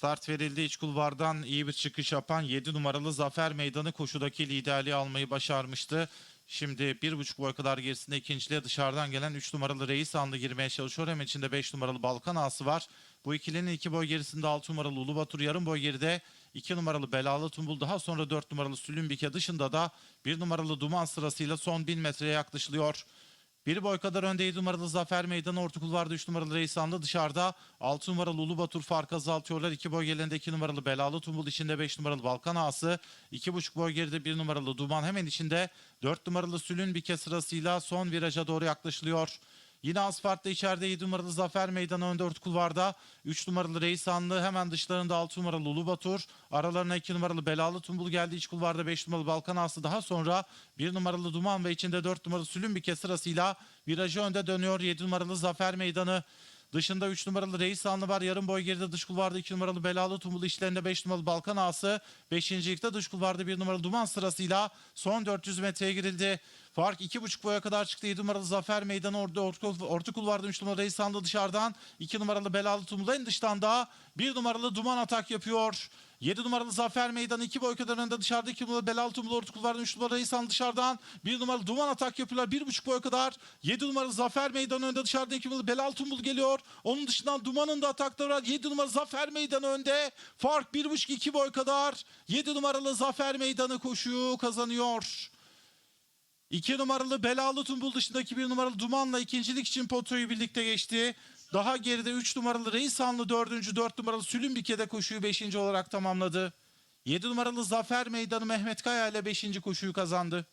Start verildi. İç kulvardan iyi bir çıkış yapan 7 numaralı Zafer Meydanı koşudaki liderliği almayı başarmıştı. Şimdi bir buçuk boy kadar gerisinde ikinciliğe dışarıdan gelen 3 numaralı Reis Anlı girmeye çalışıyor. Hem içinde 5 numaralı Balkan Ağası var. Bu ikilinin 2 boy gerisinde 6 numaralı Ulu Batur yarım boy geride 2 numaralı Belalı Tumbul daha sonra 4 numaralı Sülümbike dışında da 1 numaralı Duman sırasıyla son 1000 metreye yaklaşılıyor. Bir boy kadar önde 7 numaralı Zafer Meydanı orta kulvarda 3 numaralı Reysanlı dışarıda 6 numaralı Ulu Batur fark azaltıyorlar. 2 boy gelende 2 numaralı Belalı Tumbul içinde 5 numaralı Balkan Ağası 2,5 boy geride 1 numaralı Duman hemen içinde 4 numaralı Sülün Bike sırasıyla son viraja doğru yaklaşılıyor. Yine asfaltta içeride 7 numaralı Zafer Meydanı önde orta kulvarda 3 numaralı Reysanlı hemen dışlarında 6 numaralı Ulu Batur aralarına 2 numaralı Belalı Tumbul geldi iç kulvarda 5 numaralı Balkan Ağası daha sonra 1 numaralı Duman ve içinde 4 numaralı Sülümbike sırasıyla virajı önde dönüyor 7 numaralı Zafer Meydanı Dışında 3 numaralı Reis Anlı var. Yarım boy geride dış kulvarda 2 numaralı Belalı Tumbul işlerinde 5 numaralı Balkan Ağası. 5. ligde dış kulvarda 1 numaralı Duman sırasıyla son 400 metreye girildi. Fark 2,5 boya kadar çıktı. 7 numaralı Zafer Meydanı orada orta, orta kulvarda 3 numaralı Reis Anlı dışarıdan. 2 numaralı Belalı Tumbul en dıştan da 1 numaralı Duman atak yapıyor. 7 numaralı Zafer Meydanı 2 boy kadar önde dışarıda 2 numaralı Belalı Tumbul orta kulvarda 3 numaralı Reis Anlı dışarıdan. 1 numaralı Duman atak yapıyorlar. 1,5 boy kadar. 7 numaralı Zafer Meydanı önde dışarıda 2 numaralı Belalı Tumbul geliyor. Onun dışından Duman'ın da atakları var. 7 numaralı Zafer Meydanı önde. Fark 1,5-2 boy kadar. 7 numaralı Zafer Meydanı koşuyu kazanıyor. 2 numaralı Belalı Tumbul dışındaki 1 numaralı Duman'la ikincilik için potroyu birlikte geçti. Daha geride 3 numaralı Reisanlı 4. 4 numaralı Sülümbike'de koşuyu 5. olarak tamamladı. 7 numaralı Zafer Meydanı Mehmet Kaya ile 5. koşuyu kazandı.